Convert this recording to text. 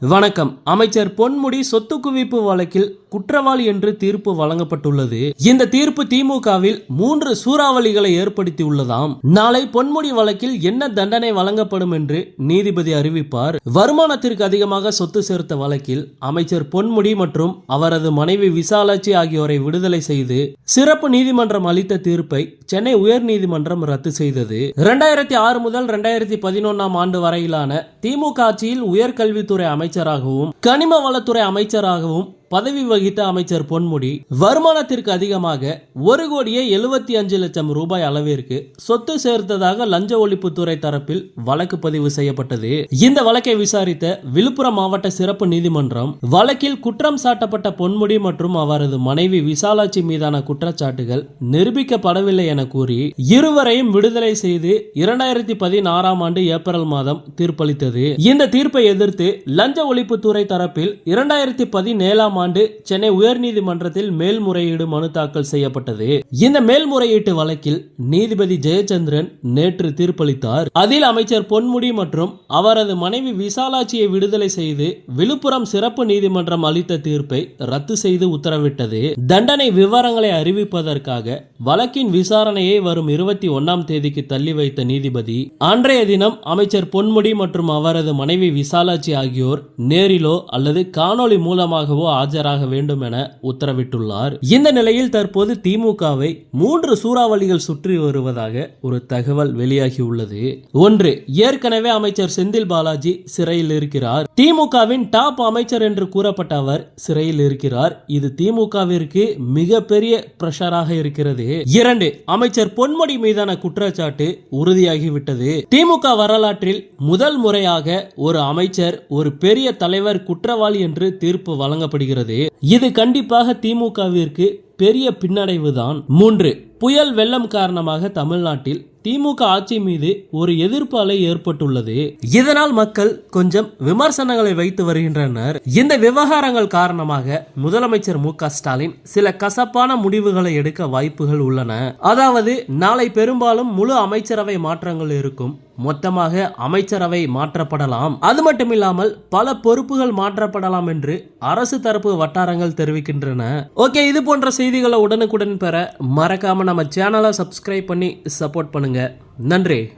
வணக்கம். அமைச்சர் பொன்முடி சொத்து குவிப்பு வழக்கில் குற்றவாளி என்று தீர்ப்பு வழங்கப்பட்டுள்ளது. இந்த தீர்ப்பு திமுகவில் மூன்று சூறாவளிகளை ஏற்படுத்தியுள்ளதாம் நாளை பொன்முடி வழக்கில் என்ன தண்டனை வழங்கப்படும் என்று நீதிபதி அறிவிப்பார். வருமானத்திற்கு அதிகமாக சொத்து சேர்த்த வழக்கில் அமைச்சர் பொன்முடி மற்றும் அவரது மனைவி விசாலாட்சி ஆகியோரை விடுதலை செய்து சிறப்பு நீதிமன்றம் அளித்த தீர்ப்பை சென்னை உயர்நீதிமன்றம் ரத்து செய்தது. இரண்டாயிரத்தி ஆறு முதல் இரண்டாயிரத்தி பதினொன்னாம் ஆண்டு வரையிலான திமுக ஆட்சியில் உயர்கல்வித்துறை அமைச்சராகவும் கனிம வளத்துறை அமைச்சராகவும் பதவி வகித்த அமைச்சர் பொன்முடி வருமானத்திற்கு அதிகமாக ஒரு கோடியே எழுபத்தி அஞ்சு லட்சம் ரூபாய் அளவிற்கு சொத்து சேர்த்ததாக லஞ்ச ஒழிப்புத்துறை தரப்பில் வழக்கு பதிவு செய்யப்பட்டது. இந்த வழக்கை விசாரித்த விழுப்புரம் மாவட்ட சிறப்பு நீதிமன்றம் வழக்கில் குற்றம் சாட்டப்பட்ட பொன்முடி மற்றும் அவரது மனைவி விசாலாட்சி மீதான குற்றச்சாட்டுகள் நிரூபிக்கப்படவில்லை என கூறி இருவரையும் விடுதலை செய்து இரண்டாயிரத்தி பதினாறாம் ஆண்டு ஏப்ரல் மாதம் தீர்ப்பளித்தது. இந்த தீர்ப்பை எதிர்த்து லஞ்ச ஒழிப்புத்துறை தரப்பில் இரண்டாயிரத்தி பதினேழாம் ஆண்டு சென்னை உயர்நீதிமன்றத்தில் மேல்முறையீடு மனு தாக்கல் செய்யப்பட்டது. இந்த மேல்முறையீட்டு வழக்கில் நீதிபதி ஜெயச்சந்திரன் நேற்று தீர்ப்பளித்தார். அதில் அமைச்சர் பொன்முடி மற்றும் அவரது மனைவி விசாலாட்சியை விடுதலை செய்து விழுப்புரம் சிறப்பு நீதிமன்றம் அளித்த தீர்ப்பை ரத்து செய்து உத்தரவிட்டது. தண்டனை விவரங்களை அறிவிப்பதற்காக வழக்கின் விசாரணையை வரும் இருபத்தி ஒன்னாம் தேதிக்கு தள்ளி வைத்த நீதிபதி அன்றைய தினம் அமைச்சர் பொன்முடி மற்றும் அவரது மனைவி விசாலாட்சி ஆகியோர் நேரிலோ அல்லது காணொளி மூலமாகவோ ஆஜராக வேண்டும் என உத்தரவிட்டுள்ளார். இந்த நிலையில் தற்போது திமுகவை மூன்று சூறாவளிகள் சுற்றி வருவதாக ஒரு தகவல் வெளியாகியுள்ளது. ஒன்று ஏற்கனவே அமைச்சர் செந்தில் பாலாஜி சிறையில் இருக்கிறார். திமுகவின் டாப் அமைச்சர் என்று கூறப்பட்ட அவர் சிறையில் இருக்கிறார். இது திமுகவிற்கு மிகப்பெரிய பிரஷராக இருக்கிறது. இரண்டு அமைச்சர் பொன்முடி மீதான குற்றச்சாட்டு உறுதியாகிவிட்டது. திமுக வரலாற்றில் முதல் முறையாக ஒரு அமைச்சர் ஒரு பெரிய தலைவர் குற்றவாளி என்று தீர்ப்பு வழங்கப்படுகிறது. இது கண்டிப்பாக திமுகவிற்கு பெரிய பின்னடைவுதான். மூன்று புயல் வெள்ளம் காரணமாக தமிழ்நாட்டில் திமுக ஆட்சி மீது ஒரு எதிர்ப்பு அலை ஏற்பட்டுள்ளது. இதனால் மக்கள் கொஞ்சம் விமர்சனங்களை வைத்து வருகின்றனர். இந்த விவகாரங்கள் காரணமாக முதலமைச்சர் மு க ஸ்டாலின் சில கசப்பான முடிவுகளை எடுக்க வாய்ப்புகள் உள்ளன. அதாவது நாளை பெரும்பாலும் முழு அமைச்சரவை மாற்றங்கள் இருக்கும். மொத்தமாக அமைச்சரவை மாற்றப்படலாம். அது மட்டுமில்லாமல் பல பொறுப்புகள் மாற்றப்படலாம் என்று அரசு தரப்பு வட்டாரங்கள் தெரிவிக்கின்றன. ஓகே இது போன்ற செய்திகளை உடனுக்குடன் பெற மறக்காம நம்ம சேனலை சப்ஸ்கிரைப் பண்ணி சப்போர்ட் பண்ணுங்க. நன்றி.